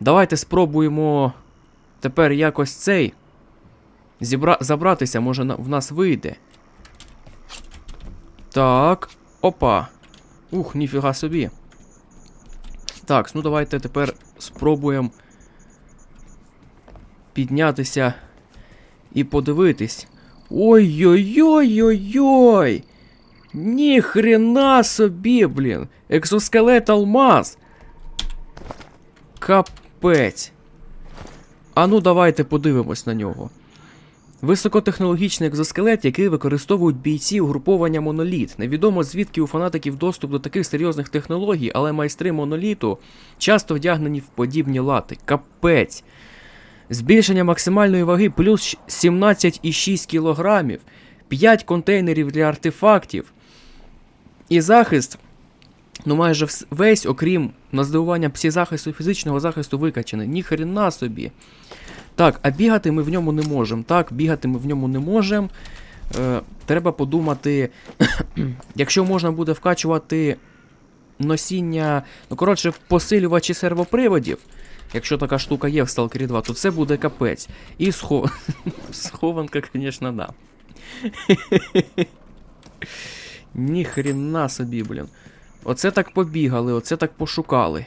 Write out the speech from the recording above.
Давайте спробуємо тепер якось цей. Зібра... Забратися, може в нас вийде. Так. Опа. Ух, ніфіга собі. Так, ну давайте тепер спробуємо піднятися і подивитись. Ой-ой-ой-ой-ой! Ніхрена собі, блін! Екзоскелет алмаз! Капець. А ну давайте подивимось на нього. Високотехнологічний екзоскелет, який використовують бійці угруповання Моноліт. Невідомо звідки у фанатиків доступ до таких серйозних технологій, але майстри моноліту часто вдягнені в подібні лати. Капець. Збільшення максимальної ваги плюс 17,6 кілограмів, 5 контейнерів для артефактів. І захист, ну майже весь, окрім на здивування псі-захисту фізичного захисту викачаний. Ніхрена собі. Так, а бігати ми в ньому не можемо. Так, бігати ми в ньому не можемо. Е, треба подумати, якщо можна буде вкачувати носіння, ну коротше, посилювачі сервоприводів, якщо така штука є в Stalker 2, то це буде капець. І схо... схованка, звісно, да. Ніхрена собі, блін. Оце так побігали, оце так пошукали.